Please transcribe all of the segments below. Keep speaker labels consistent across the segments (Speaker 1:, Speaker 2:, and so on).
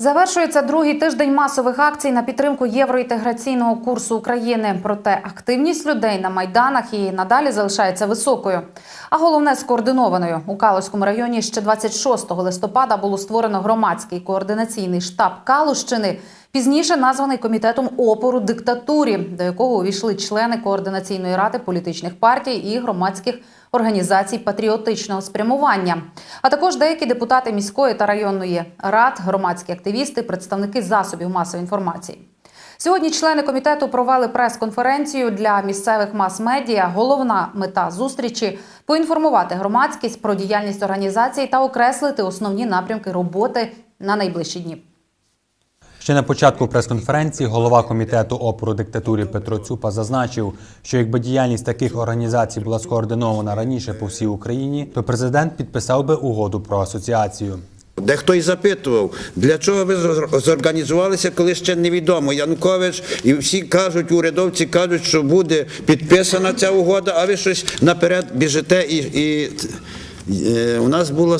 Speaker 1: Завершується другий тиждень масових акцій на підтримку євроінтеграційного курсу України. Проте активність людей на майданах і надалі залишається високою. А головне скоординованою у Калузькому районі ще 26 листопада було створено громадський координаційний штаб Калущини, пізніше названий комітетом опору диктатурі, до якого увійшли члени координаційної ради політичних партій і громадських організацій патріотичного спрямування, а також деякі депутати міської та районної рад, громадські активісти, представники засобів масової інформації. Сьогодні члени комітету провели прес-конференцію для місцевих мас-медіа. Головна мета зустрічі поінформувати громадськість про діяльність організації та окреслити основні напрямки роботи на найближчі дні.
Speaker 2: Ще на початку прес-конференції голова комітету опору диктатурі Петро Цюпа зазначив, що якби діяльність таких організацій була скоординована раніше по всій Україні, то президент підписав би угоду про асоціацію.
Speaker 3: Дехто і запитував, для чого ви зорганізувалися, коли ще невідомо. Янукович і всі кажуть, урядовці кажуть, що буде підписана ця угода, а ви щось наперед біжите. І, і е, у нас була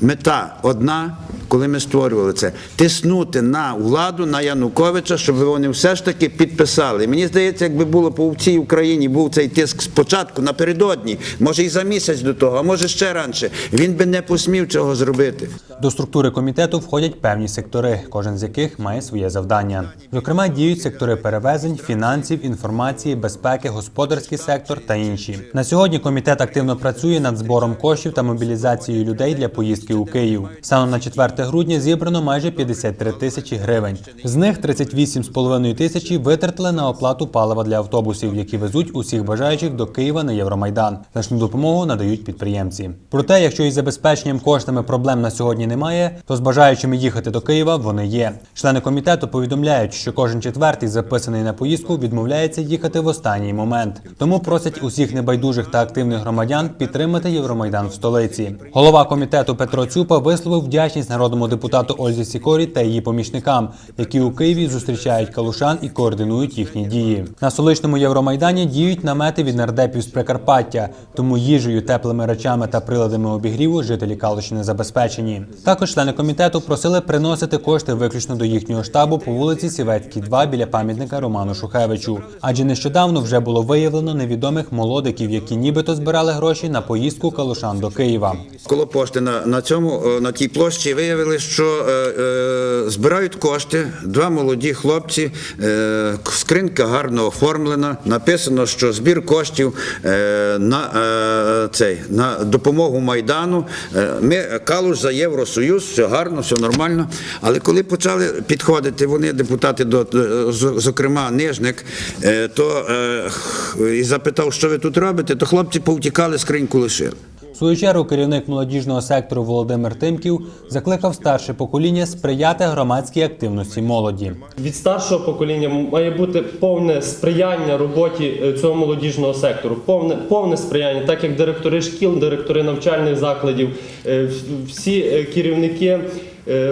Speaker 3: мета одна, коли ми створювали це, тиснути на владу, на Януковича, щоб вони все ж таки підписали. Мені здається, якби було по всій Україні був цей тиск спочатку, напередодні, може і за місяць до того, а може ще раніше, він би не посмів цього зробити.
Speaker 2: До структури комітету входять певні сектори, кожен з яких має своє завдання. Зокрема, діють сектори перевезень, фінансів, інформації, безпеки, господарський сектор та інші. На сьогодні комітет активно працює над збором коштів та мобілізацією людей для поїздки у Київ. Станом на 4 грудня зібрано майже 53 тисячі гривень. З них 38,5 тисячі витратили на оплату палива для автобусів, які везуть усіх бажаючих до Києва на Євромайдан. Значну допомогу надають підприємці. Проте, якщо із забезпеченням коштами проблем на сьогодні немає, то з бажаючими їхати до Києва вони є. Члени комітету повідомляють, що кожен четвертий записаний на поїздку відмовляється їхати в останній момент. Тому просять усіх небайдужих та активних громадян підтримати Євромайдан в столиці. Голова комітету Петро Цюпа висловив вдячність народному депутату Ользі Сікорі та її помічникам, які у Києві зустрічають калушан і координують їхні дії. На столичному Євромайдані діють намети від нардепів з Прикарпаття, тому їжею, теплими речами та приладами обігріву жителі Калущини забезпечені. Також члени комітету просили приносити кошти виключно до їхнього штабу по вулиці Сівецькій, 2 біля пам'ятника Роману Шухевичу. Адже нещодавно вже було виявлено невідомих молодиків, які нібито збирали гроші на поїздку калушан до Києва.
Speaker 3: Коло пошти на, на цьому е, на тій площі виявили, що е, е, збирають кошти. Два молоді хлопці. Е, скринька гарно оформлена. Написано, що збір коштів на цей на допомогу майдану. Ми калуш за Євросоюз, все гарно, все нормально. Але коли почали підходити вони, депутати до зокрема Нижник, то і запитав, що ви тут робите, то хлопці повтікали, скриньку лишили.
Speaker 2: В свою чергу керівник молодіжного сектору Володимир Тимків закликав старше покоління сприяти громадській активності молоді.
Speaker 4: Від старшого покоління має бути повне сприяння роботі е, цього молодіжного сектору, повне, повне сприяння, так як директори шкіл, директори навчальних закладів, е, всі е, керівники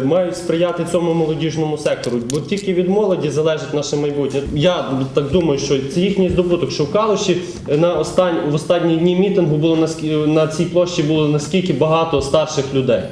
Speaker 4: мають сприяти цьому молодіжному сектору, бо тільки від молоді залежить наше майбутнє. Я так думаю, що це їхній здобуток, що в Калуші е, на останні в останні дні мітингу було на на цій площі було наскільки багато старших людей.